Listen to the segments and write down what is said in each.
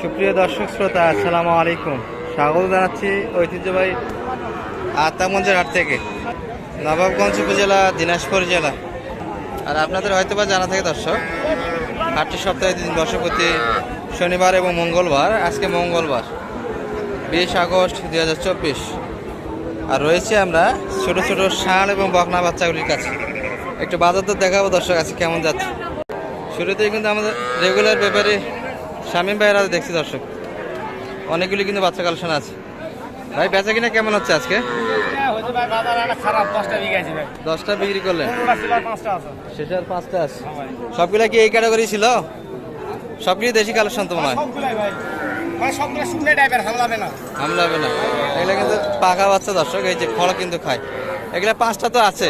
সুপ্রিয় দর্শক শ্রোতা, আসসালামু আলাইকুম। স্বাগত জানাচ্ছি ঐতিহ্যবাহী আত্মাগঞ্জের হাট থেকে। নবাবগঞ্জ উপজেলা, দিনাজপুর জেলা। আর আপনাদের হয়তো বা জানা থাকে দর্শক, হাটটি সপ্তাহে দিন বর্ষপতি শনিবার এবং মঙ্গলবার, আজকে মঙ্গলবার, বিশ আগস্ট দুই হাজার চব্বিশ। আর রয়েছে আমরা ছোট ছোট ষাঁড় এবং বকনা বাচ্চাগুলির কাছে। একটু বাজার দর দেখাবো দর্শক আছে কেমন যাচ্ছে। শুরুতেই কিন্তু আমাদের রেগুলার ব্যাপারে শামীম ভাইয়েরা দেখছি দর্শক। অনেকগুলি কিন্তু বাচ্চা কালেকশন আছে। ভাই বেচা কিনা কেমন হচ্ছে আজকে? দশটা বিক্রি করলেন। আর পাঁচটা আছে। সবগুলা কি এই ক্যাটাগরি ছিল? সবগুলি দেশি কালেকশন তো মনে হয়। হামলা হবে না। এগুলা কিন্তু পাকা বাচ্চা দর্শক এই যে ফল কিন্তু খায়। এগুলা পাঁচটা তো আছে।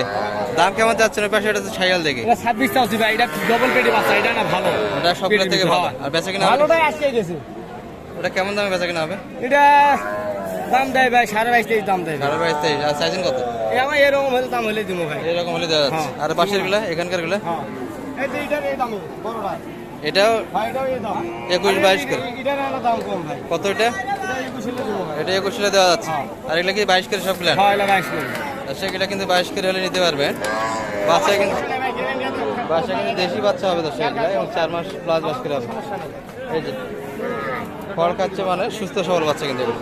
দাম কেমন যাচ্ছে না? পাশে এটা তো ছাইয়াল দেখি। এটা ছাব্বিশ চাচ্ছি ভাই এটা ডবল পেটি বাচ্চা এটা না ভালো। ওটা সবগুলো থেকে ভালো। আর বেচা কিনা হবে? ভালোটাই আজকে গেছে ওটা কেমন দামে বেচা কিনা হবে? এটা দাম দেয় ভাই সাড়ে বাইশ তেইশ দাম দেয়। সাড়ে বাইশ তেইশ। আর সাইজিন কত? এই আমার এরকম হলে দাম হলে দিব ভাই। এরকম হলে দেওয়া যাচ্ছে। হ্যাঁ। আর পাশেরগুলা এখানকারগুলা হ্যাঁ। এই যে এটার এই দামে বড়টা। এটাও একুশ বাইশ করে। কত এটা? এটা একুশ এটা দেওয়া যাচ্ছে। হ্যাঁ। আর এগুলা কি বাইশ করে সব সবগুলা হ্যাঁ এটা কিন্তু বাইশ করে হলে নিতে পারবেন বাচ্চা কিন্তু বাচ্চা কিন্তু দেশি বাচ্চা হবে তো সেগুলা এবং চার মাস প্লাস বাস করে হবে এই যে ফল খাচ্ছে মানে সুস্থ সবল বাচ্চা কিন্তু এগুলো।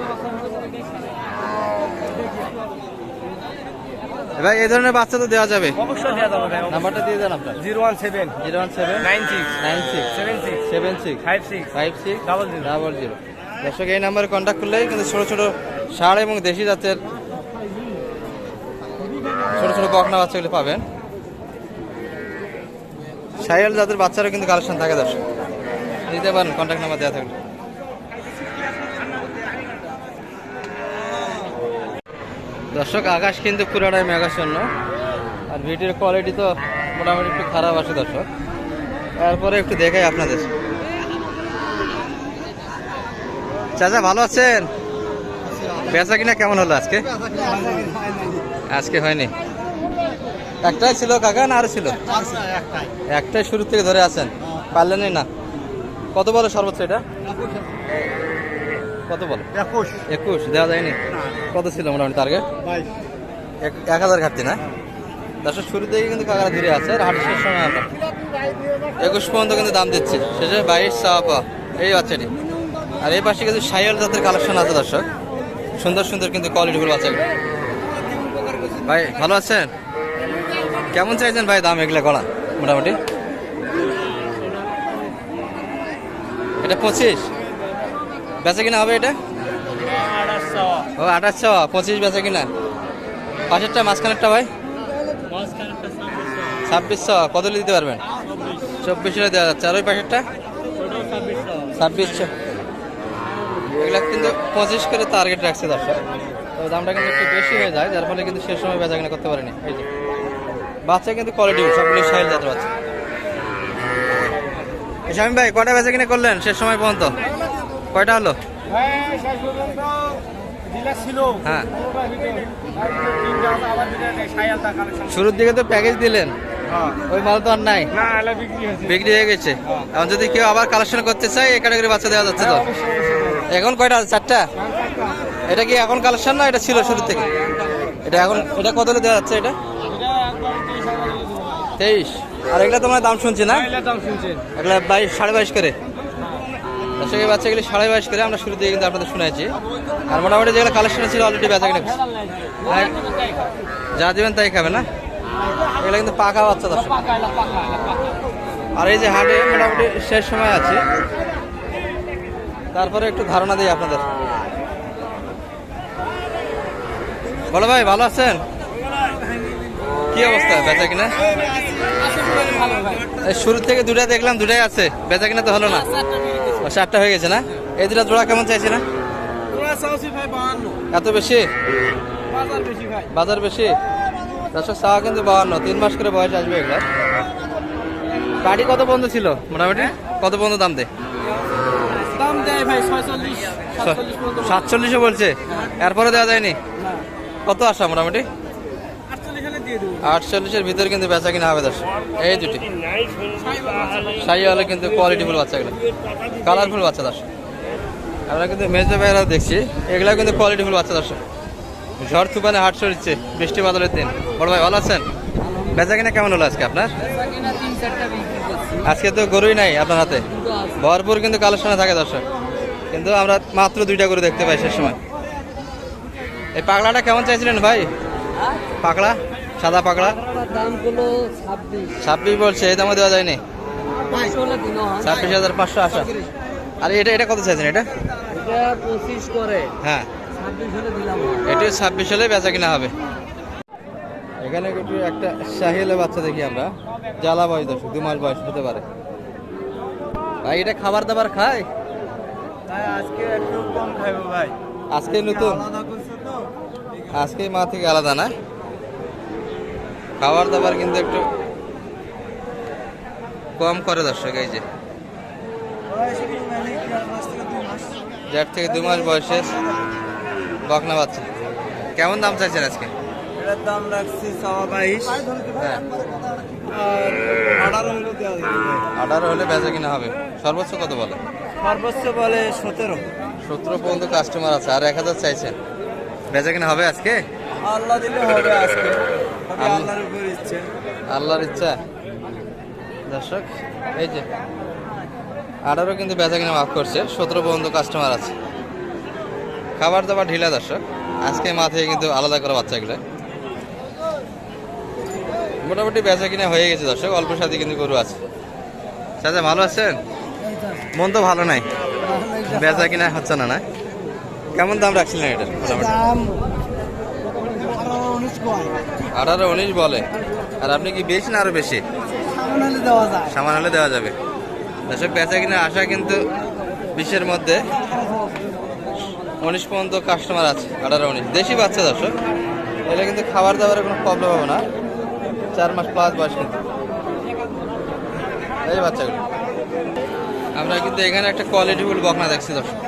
ভাই এই ধরনের বাচ্চা তো দেওয়া যাবে। অবশ্যই দেওয়া যাবে ভাই নাম্বারটা দিয়ে দেন আপনার। Zero one seven. Zero one seven. Nine six. Nine six. Seven six. Seven six. Five six. Five six. Double zero. Double দর্শক এই নাম্বারে কন্ট্যাক্ট করলেই কিন্তু ছোট ছোট ষাঁড় এবং দেশি জাতের ছোট ছোট বকনা বাচ্চাগুলো পাবেন। সাইয়াল যাদের বাচ্চারও কিন্তু কালেকশন থাকে দর্শক। দিতে পারেন কন্ট্যাক্ট নাম্বার দেওয়া থাকলে দর্শক, আকাশ কিন্তু পুরাটাই মেঘাচ্ছন্ন। আর ভিডিওর কোয়ালিটি তো মোটামুটি একটু খারাপ আছে দর্শক। তারপরে একটু দেখাই আপনাদের। চাচা, ভালো আছেন? বেচা কিনা কেমন হলো আজকে? আজকে হয়নি। একটাই ছিল কাকা না আর ছিল? একটাই শুরু থেকে ধরে আছেন। পারলেনই না। কত বলো সর্বোচ্চ এটা? কত বলো? একুশ। একুশ দেওয়া যায়নি। কত ছিল মোটামুটি টার্গেট এক- হাজার ঘাটতি না? দর্শক শুরু থেকে কিন্তু কাকারা ধীরে আছে আর হাটের শেষ সময় আমরা। একুশ পর্যন্ত কিন্তু দাম দিচ্ছে। শেষে বাইশ চাওয়া এই বাচ্চাটি। আর এই পাশে কিন্তু সাইয়াল জাতের কালেকশন আছে দর্শক। সুন্দর সুন্দর কিন্তু কোয়ালিটিফুল বাচ্চাগুলো ভাই, ভালো আছেন? কেমন চাইছেন ভাই দাম এগুলো করা মোটামুটি? এটা পঁচিশ। বেচা কিনা হবে এটা? ও আঠাশশো পঁচিশ বেচা কিনা। পাশেরটা, মাঝখানেরটা ভাই? ছাব্বিশশো। কত হলে দিতে পারবেন? চব্বিশশো দেওয়া যাচ্ছে। আর ওই পাশেরটা? ছাব্বিশশো। এগুলা কিন্তু পঁচিশ করে টার্গেট রাখছে দর্শক। দামটা কিন্তু একটু বেশি হয়ে যায়, যার ফলে কিন্তু শেষ সময় বেচা কিনা করতে পারেনি এই যে, বাচ্চা কিন্তু কোয়ালিটি সবগুলো সাইল জাতের বাচ্চা স্বামী ভাই, কয়টা বেচা কিনা করলেন শেষ সময় পর্যন্ত কয়টা হলো হ্যাঁ। শুরুর দিকে তো প্যাকেজ দিলেন। ওই মাল তো আর নাই বিক্রি হয়ে গেছে এখন যদি কেউ আবার কালেকশন করতে চায়, এই ক্যাটাগরি বাচ্চা দেওয়া যাচ্ছে তো। এখন কয়টা চারটা। এটা কি এখন কালেকশন না এটা ছিল শুরু থেকে? এটা এখন এটা কত দেওয়া যাচ্ছে এটা? তেইশ। দিয়ে আর এগুলা তোমার দাম শুনছি না? এগুলা বাইশ সাড়ে বাইশ করে। দর্শক এই বাচ্চাগুলি সাড়ে বাইশ করে আমরা শুরু থেকে কিন্তু আপনাদের শুনেছি। আর মোটামুটি যেগুলো কালেকশন ছিল অলরেডি বেচা কিনে যা দিবেন তাই খাবে না? এগুলো কিন্তু পাকা বাচ্চা দর্শক। আর এই যে হাটে মোটামুটি শেষ সময় আছে। তারপরে একটু ধারণা দিই আপনাদের। বলো ভাই ভালো আছেন? কি অবস্থা? বেচা কিনা? এই শুরু থেকে দুটা দেখলাম দুটাই আছে। বেচা কিনা তো হলো না। চারটা হয়ে গেছে না? এই দুটা জোড়া কেমন চাইছে না এত বেশি? বাজার বেশি দর্শক চাওয়া কিন্তু বাহান্ন। তিন মাস করে বয়স আসবে এগুলো। গাড়ি কত বন্ধ ছিল? মোটামুটি? কত বন্ধ দাম দেয়? দাম দেয় ভাই সাতচল্লিশ সাতচল্লিশও বলছে? এরপরে দেওয়া যায়নি? কত আসা মোটামুটি? আটচল্লিশের ভিতরে কিন্তু বেচা কিনা হবে দর্শক। এই দুটি। সাই হলে কিন্তু কোয়ালিটিফুল বাচ্চাগুলো। কালারফুল বাচ্চা দর্শক। আমরা কিন্তু মেজো ভাইরাও দেখছি। এগুলা কিন্তু কোয়ালিটিফুল বাচ্চা দর্শক। ঝড় তুফানে হাট সরিচ্ছে, বৃষ্টি বাদলের দিন। বড় ভাই, ভালো আছেন? বেচা কিনা কেমন হলো আজকে আপনার? আজকে তো গরুই নাই আপনার হাতে। ভরপুর কিন্তু কালেকশনে থাকে দর্শক। কিন্তু আমরা মাত্র দুইটা গরু দেখতে পাই সে সময়। এই পাগলাটা কেমন চাইছিলেন ভাই? পাগলা? সাদা দাম ছাব্বিশ বলছে এই দামে দেওয়া যায়নি। ছাব্বিশ হাজার পাঁচশো আসা আর এটা এটা কত চাইছেন এটা? পঁচিশ করে হ্যাঁ। এটি ছাব্বিশ হলে বেচা কিনা হবে। এখানে একটু একটা শাহিলে বাচ্চা দেখি আমরা। জ্বালা বয়স দর্শক দু মাস বয়স হতে পারে। ভাই এটা খাবার দাবার খায়? আজকে একটু কম খাইবো ভাই। আজকে নতুন? আজকে মা থেকে আলাদা না। খাবার দাবার কিন্তু একটু কম করে দর্শক এই যে। দেড় থেকে দু মাস বয়সের বকনা বাচ্চা। কেমন দাম চাইছেন আজকে? এটার দাম রাখছি বাইশ। হ্যাঁ। আঠারো হলে বেচা কিনা হবে। সর্বোচ্চ কত বলে? সর্বোচ্চ বলে সতেরো। সতেরো পর্যন্ত কাস্টমার আছে। আর এক হাজার চাইছেন? বেচা কিনা হবে আজকে? আল্লাহ দিলে হবে আজকে। আল্লাহর উপর ইচ্ছে। আল্লাহর ইচ্ছা। দর্শক এই যে আঠারো কিন্তু বেচা কিনা মাফ করছে সতেরো পর্যন্ত কাস্টমার আছে। খাবার দাবার ঢিলা দর্শক আজকে মাথায় কিন্তু আলাদা করে বাচ্চাগুলো। মোটামুটি বেচা কিনা হয়ে গেছে দর্শক অল্প সাথে কিন্তু গরু আছে। চাচা ভালো আছেন? মন তো ভালো নাই। বেচা কিনা হচ্ছে না না? কেমন দাম রাখছিলেন এটা দাম আঠারো উনিশ বলে। আর আপনি কি বেশি না আরও বেশি? সামনে হলে দেওয়া যাবে। দর্শক বেচা কিনা আসা কিন্তু বিশের মধ্যে। উনিশ পর্যন্ত কাস্টমার আছে আঠারো উনিশ। দেশি বাচ্চা দর্শক এটা কিন্তু খাবার দাবারের কোনো প্রবলেম হবে না। চার মাস প্লাস বয়স কিন্তু। এই বাচ্চাগুলো। আমরা কিন্তু এখানে একটা কোয়ালিটিফুল বকনা দেখছি দর্শক।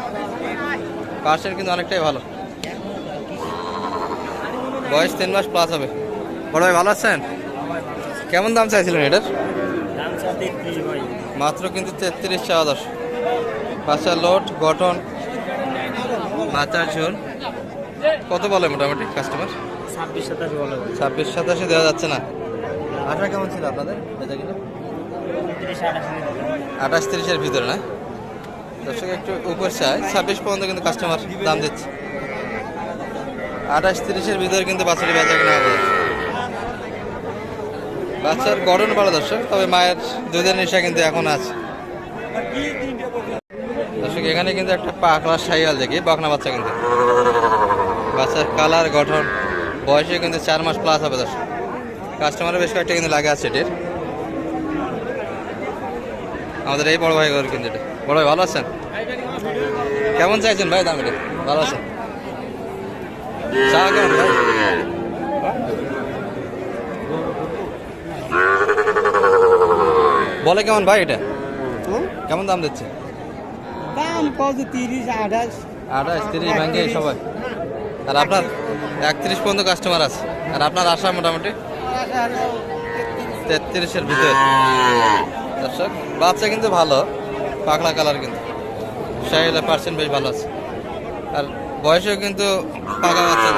পার্সেন্ট কিন্তু অনেকটাই ভালো। বয়স তিন মাস প্লাস হবে। বড় ভাই ভালো আছেন? কেমন দাম চাইছিলেন এটার? মাত্র কিন্তু তেত্রিশ চাওয়া দশ। বাচ্চার লোড গঠন বাচ্চার ঝোল। কত বলে মোটামুটি কাস্টমার ছাব্বিশ সাতাশ বলে। ছাব্বিশ সাতাশে দেওয়া যাচ্ছে না। আশা কেমন ছিল আপনাদের? বেচা কিনা? আঠাশ তিরিশের ভিতরে না? দর্শক, একটু উপর চায় ছাব্বিশ পর্যন্ত কিন্তু কাস্টমার দাম দিচ্ছে। আঠাশ তিরিশের ভিতরে কিন্তু বাচ্চাটি বেচা কিনা হবে। বাচ্চার গঠন ভালো দর্শক, তবে মায়ের দুধের নেশা কিন্তু এখন আছে। দর্শক, এখানে কিন্তু একটা পাকলা সাইয়াল দেখি, বাকনা বাচ্চা কিন্তু। বাচ্চার কালার, গঠন বয়সে কিন্তু চার মাস প্লাস হবে দর্শক। কাস্টমারের বেশ কয়েকটা কিন্তু লাগে আছে এটির। আমাদের এই বড় ভাই কিন্তু এটা। বড় ভাই ভালো আছেন? কেমন চাইছেন ভাই দাম এটা ভালো আছেন? চা কেমন বলে কেমন ভাই এটা? কেমন দাম দিচ্ছে? দাম কত? তিরিশ আঠাশ। আঠাশ তিরিশ ব্যাংকে সবাই। আর আপনার একত্রিশ পর্যন্ত কাস্টমার আছে। আর আপনার আশা মোটামুটি? তেত্রিশের ভিতরে। দর্শক বাচ্চা কিন্তু ভালো। পাকড়া কালার কিন্তু। শাহিলা পার্সেন্ট বেশ ভালো আছে। আর বয়সেও কিন্তু পাকা বাচ্চা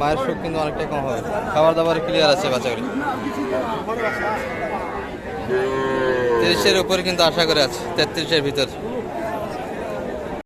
মায়ের সুখ কিন্তু অনেকটাই কম হবে। খাবার দাবার ক্লিয়ার আছে বাচ্চাগুলি তিরিশের উপরে কিন্তু আশা করে আছে। তেত্রিশের ভিতর।